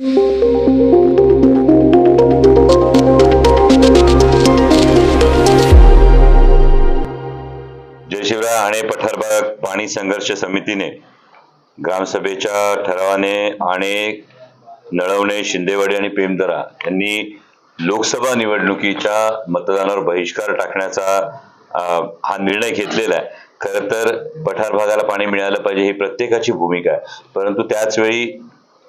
जय आणे आणि पठारबाग पाणी संघर्ष समितीने ग्रामसभेच्या ठरावाने आणे नळवणे शिंदेवाडी आणि पेमदरा यांनी लोकसभा निवडणुकीच्या मतदानावर बहिष्कार टाकण्याचा हा निर्णय घेतलेला आहे. खरं तर पठार भागाला पाणी मिळालं पाहिजे ही प्रत्येकाची भूमिका आहे. परंतु त्याच वेळी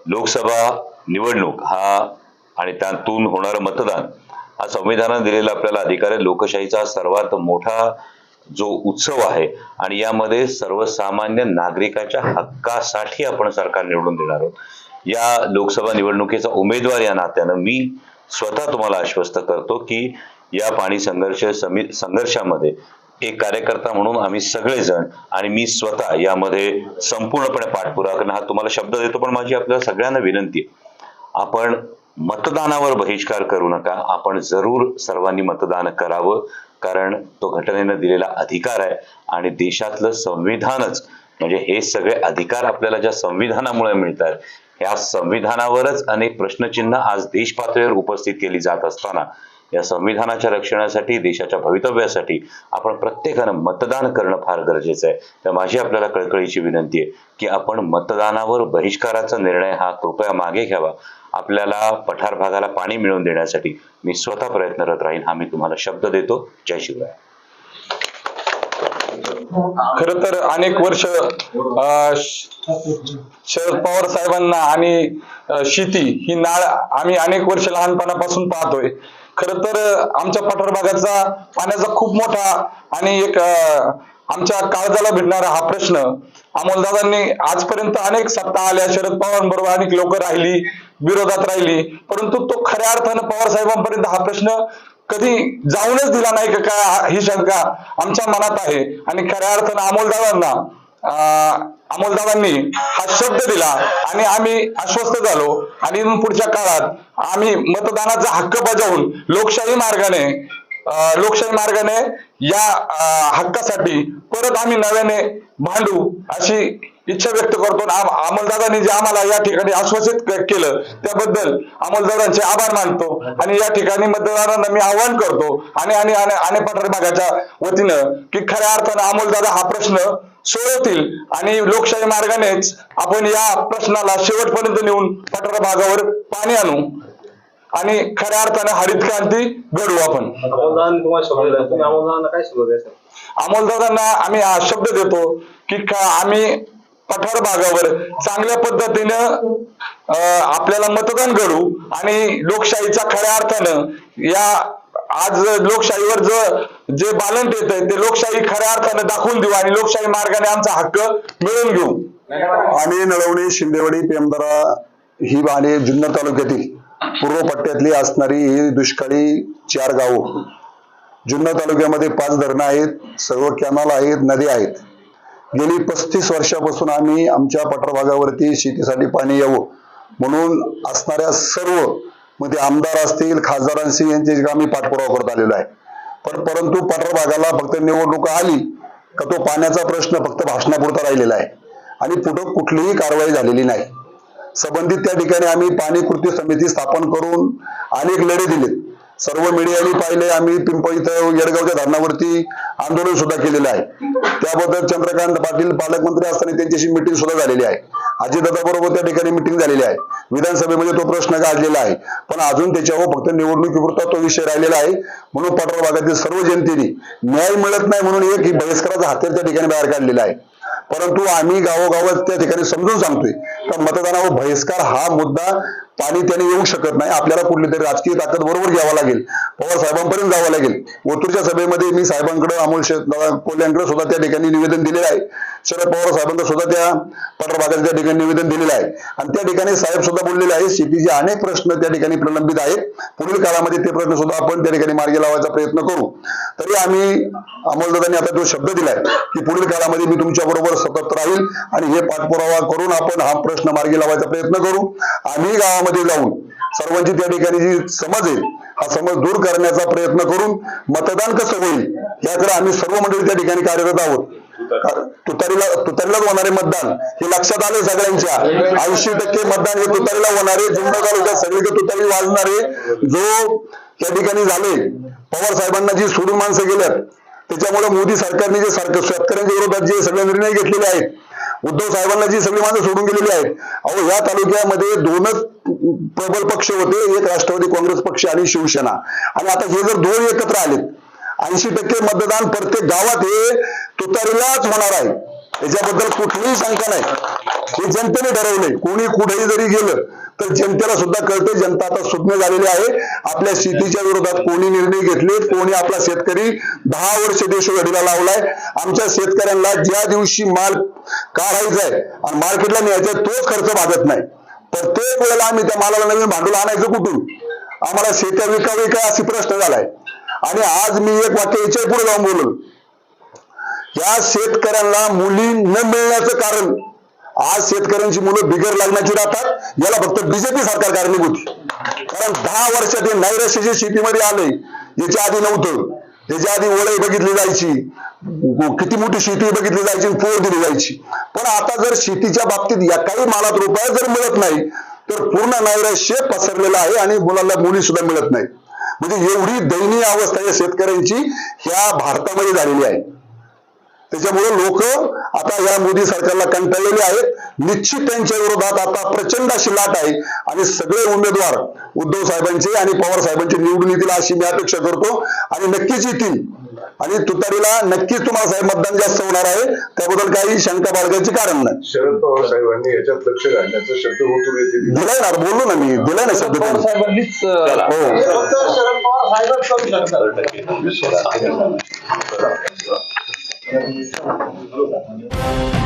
लोकसभा निवडणूक हा आणि त्यातून होणारं मतदान हा संविधानाने दिलेला आपल्याला अधिकार आहे. लोकशाहीचा सर्वात मोठा जो उत्सव आहे आणि यामध्ये सर्वसामान्य नागरिकाच्या हक्कासाठी आपण सरकार निवडून देणार आहोत. या लोकसभा निवडणुकीचा उमेदवार या नात्यानं मी स्वतः तुम्हाला आश्वस्त करतो की या पाणी संघर्ष समी संघर्षामध्ये एक कार्यकर्ता म्हणून आम्ही सगळेजण आणि मी स्वतः यामध्ये संपूर्णपणे पाठपुरावा करणं हा तुम्हाला शब्द देतो पण माझी आपल्याला सगळ्यांना विनंती आहे. आपण मतदानावर बहिष्कार करू नका. आपण जरूर सर्वांनी मतदान करावं कारण तो घटनेनं दिलेला अधिकार आहे आणि देशातलं संविधानच म्हणजे हे सगळे अधिकार आपल्याला ज्या संविधानामुळे मिळतात ह्या संविधानावरच अनेक प्रश्नचिन्ह आज देश पातळीवर उपस्थित केली जात असताना या संविधानाच्या रक्षणासाठी देशाच्या भवितव्यासाठी आपण प्रत्येकानं मतदान करणं फार गरजेचं आहे. तर माझी आपल्याला कळकळीची विनंती आहे की आपण मतदानावर बहिष्काराचा निर्णय हा कृपया मागे घ्यावा. आपल्याला पठार भागाला पाणी मिळवून देण्यासाठी मी स्वतः प्रयत्नरत राहीन हा मी तुम्हाला शब्द देतो. जय शिवराय. खर तर अनेक वर्ष शरद पवार साहेबांना आणि शेती ही नाळ आम्ही अनेक वर्ष लहानपणापासून पाहतोय. खर तर आमच्या पठार भागाचा पाण्याचा खूप मोठा आणि एक आमच्या काळजाला भिडणारा हा प्रश्न अमोलदादांनी आजपर्यंत अनेक सत्ता आल्या शरद पवारांबरोबर अनेक लोक राहिली विरोधात राहिली. परंतु तो खऱ्या अर्थानं पवार साहेबांपर्यंत हा प्रश्न कधी जाऊनच दिला नाही का काय ही शंका आमच्या मनात आहे. आणि खऱ्या अर्थानं अमोलदादांना अं, अमोलदादांनी हा शब्द दिला आणि आम्ही आश्वस्त झालो. आणि पुढच्या काळात आम्ही मतदानाचा हक्क बजावून लोकशाही मार्गाने लोकशाही मार्गाने या हक्कासाठी परत आम्ही नव्याने भांडू अशी इच्छा व्यक्त करतो. आणि अमोलदादांनी जे आम्हाला या ठिकाणी आश्वासित केलं त्याबद्दल अमोलदादांचे आभार मानतो. आणि या ठिकाणी मतदारांना मी आवाहन करतो आणि आणि आणि आणि पठार भागाच्या वतीनं की खऱ्या अर्थानं अमोलदादा हा प्रश्न सोडवतील. आणि लोकशाही मार्गानेच आपण या प्रश्नाला शेवटपर्यंत नेऊन पठार भागावर पाणी आणू. आणि खऱ्या अर्थानं हरित क्रांती घडवू आपण. अमोलदादांना आम्ही हा शब्द देतो की का आम्ही पठार भागावर चांगल्या पद्धतीनं आपल्याला मतदान घडू आणि लोकशाहीच्या खऱ्या अर्थानं या आज लोकशाहीवर ज जे बालंट येत आहे ते लोकशाही खऱ्या अर्थानं दाखवून देऊ आणि लोकशाही मार्गाने आमचा हक्क मिळवून घेऊ. आम्ही नळवणे शिंदेवाडी पेमदरा ही आणि जुन्नर तालुक्यातील पूर्व पट्ट्यातली असणारी ही दुष्काळी चार गावं. जुन्नर तालुक्यामध्ये पाच धरणं आहेत सर्व कॅनल आहेत नदी आहेत. गेली पस्तीस वर्षापासून आम्ही आमच्या पठारभागावरती शेतीसाठी पाणी यावं. म्हणून असणाऱ्या सर्व मग ते आमदार असतील खासदारांशी यांचे आम्ही पाठपुरावा करत आलेलो आहे. पण परंतु पठार भागाला फक्त निवडणूक आली का तो पाण्याचा प्रश्न फक्त भाषणापुरता राहिलेला आहे. आणि पुढं कुठलीही कारवाई झालेली नाही. संबंधित त्या ठिकाणी आम्ही पाणी कृती समिती स्थापन करून अनेक लढे दिले सर्व मीडियाने पाहिले आम्ही पिंपळ इथं येडगावच्या धरणावरती आंदोलन सुद्धा केलेलं आहे. त्याबद्दल चंद्रकांत पाटील पालकमंत्री असताना त्यांच्याशी मिटिंग सुद्धा झालेली आहे. अजितदादा बरोबर त्या ठिकाणी मिटिंग झालेली आहे. विधानसभेमध्ये तो प्रश्न गाजलेला आहे. पण अजून त्याच्यावर फक्त निवडणुकीपुरता तो विषय राहिलेला आहे. म्हणून पठार भागातील सर्व जनतेने न्याय मिळत नाही म्हणून एक बहिष्काराचा हत्यार त्या ठिकाणी बाहेर काढलेला आहे. परंतु आम्ही गावोगावात त्या ठिकाणी समजून सांगतोय. तर मतदानावर बहिष्कार हा मुद्दा पाणी त्याने येऊ शकत नाही. आपल्याला कुठली तरी राजकीय ताकद बरोबर घ्यावा लागेल. पवार साहेबांपर्यंत जावं लागेल. ओतूरच्या सभेमध्ये मी साहेबांकडे अमोल शे- सुद्धा त्या ठिकाणी निवेदन दिलेलं आहे. शरद पवार साहेबांकडे सुद्धा त्या पठार त्या ठिकाणी निवेदन दिलेलं आहे. आणि त्या ठिकाणी साहेब सुद्धा बोललेले आहे शेतीचे अनेक प्रश्न त्या ठिकाणी प्रलंबित आहेत. पुढील काळामध्ये ते प्रश्न सुद्धा आपण त्या ठिकाणी मार्गी लावायचा प्रयत्न करू. तरी आम्ही अमोलदादांनी आता जो शब्द दिलाय की पुढील काळामध्ये मी तुमच्या बरोबर सतत राहील आणि हे पाठपुरावा करून आपण हा प्रश्न मार्गी लावायचा प्रयत्न करू. आम्ही गावामध्ये जाऊन सर्वांची त्या ठिकाणी जी समज आहे हा समज दूर करण्याचा प्रयत्न करून मतदान कसं होईल याकडे आम्ही सर्व मंडळी त्या ठिकाणी कार्यरत आहोत. तुतारीला तुतारीलाच होणारे मतदान हे लक्षात आले सगळ्यांच्या. ऐंशी टक्के मतदान हे तुतारीला होणारे जुन्नर तालुक्यात सगळीकडे तुतारी वाजणारे जो त्या ठिकाणी झाले. पवार साहेबांना जी सोडून माणसं गेल्यात त्याच्यामुळे मोदी सरकारने जे सरकार शेतकऱ्यांच्या विरोधात जे सगळे निर्णय घेतलेले आहेत उद्धव साहेबांना जी सगळी माणसं सोडून गेलेली आहेत अहो या तालुक्यामध्ये दोनच प्रबल पक्ष होते एक राष्ट्रवादी काँग्रेस पक्ष आणि शिवसेना. आणि आता हे जर दोन एकत्र आलेत ऐंशी टक्के मतदान प्रत्येक गावात हे तुतारीलाच होणार आहे. याच्याबद्दल कुठलीही शंका नाही. हे जनतेने ठरवलंय. कोणी कुठेही जरी गेलं तर जनतेला सुद्धा कळते जनता आता स्वप्न झालेली आहे. आपल्या शेतीच्या विरोधात कोणी निर्णय घेतले कोणी आपला शेतकरी दहा वर्ष देशघडीला लावलाय. आमच्या शेतकऱ्यांना ज्या दिवशी माल काढायचा आहे आणि मार्केटला न्यायचा आहे, तोच खर्च भागत नाही. प्रत्येक वेळेला आम्ही त्या मालाला नवीन भांडवल आणायचं कुठून? आम्हाला शेत्या विकावी काय असा प्रश्न झालाय. आणि आज मी एक वाक्य याच्यापुढे जाऊन बोललो. या शेतकऱ्यांना मुली न मिळण्याचं कारण आज शेतकऱ्यांची मुलं बिगर लग्नाची राहतात. याला फक्त बीजेपी सरकार कारणीभूत. कारण दहा वर्षात हे नैराश्य जे शेतीमध्ये आले याच्या आधी नव्हतं. याच्या आधी ओळई बघितली जायची. किती मोठी शेती बघितली जायची आणि पोर दिली जायची. पण आता जर शेतीच्या बाबतीत या काही मालात रुपया जर मिळत नाही तर पूर्ण नैराश्य पसरलेलं आहे आणि मुलांना मुली सुद्धा मिळत नाही. म्हणजे एवढी दयनीय अवस्था या शेतकऱ्यांची ह्या भारतामध्ये झालेली आहे. त्याच्यामुळे लोक आता या मोदी सरकारला कंटाळलेले आहेत. निश्चित त्यांच्या विरोधात आता प्रचंड अशी लाट आहे. आणि सगळे उमेदवार उद्धव साहेबांचे आणि पवार साहेबांचे निवडून येतील अशी मी अपेक्षा करतो. आणि नक्कीच येतील. आणि तुतारीला नक्कीच तुम्हाला साहेब मतदान जास्त होणार आहे. त्याबद्दल काही शंका बाळगायची कारण नाही. शरद पवार साहेबांनी याच्यात लक्ष घालण्याचा शब्द दिलाय ना बोललो ना मी. दिलाय ना शब्द पवार त्यांनी. साहेबांनीच अं, चला. हो शरद पवार साहेबच करू शकतात